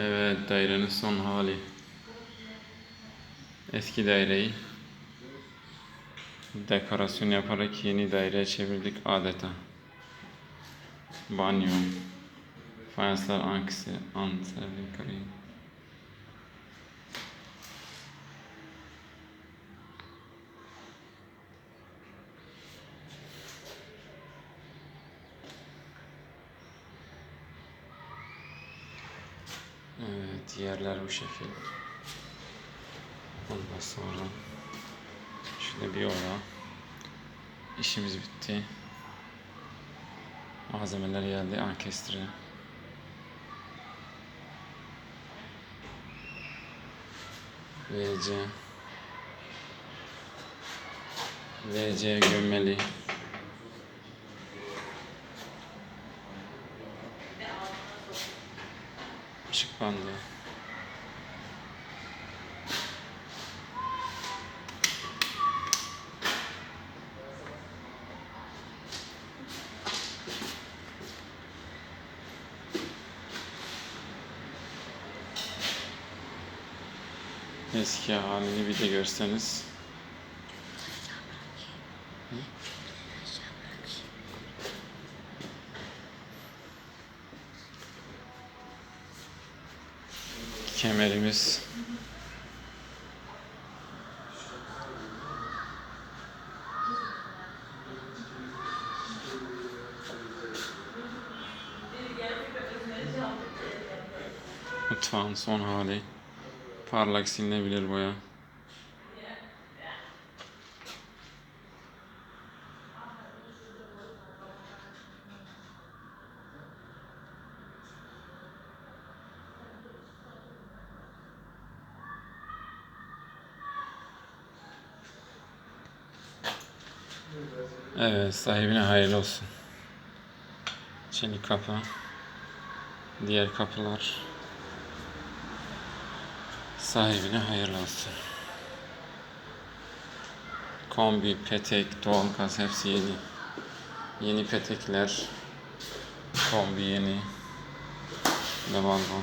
Evet dairenin son hali. Eski daireyi dekorasyon yaparak yeni daireye çevirdik adeta. Banyo, fayanslar anksı, antre, Evet yerler bu şekil. Ondan sonra şöyle bir oda. İşimiz bitti. Malzemeler geldi. Ankestre. VC. VC gömmeli. Işık bandı. Eski halini bir de görseniz. Kemerimiz. Mutfağın son hali. Parlak silinebilir boya. Evet, sahibine hayırlı olsun. Çelik kapı. Diğer kapılar. Sahibine hayırlı olsun. Kombi, petek, doğalgaz hepsi yeni. Yeni petekler. Kombi yeni. Ve balkon.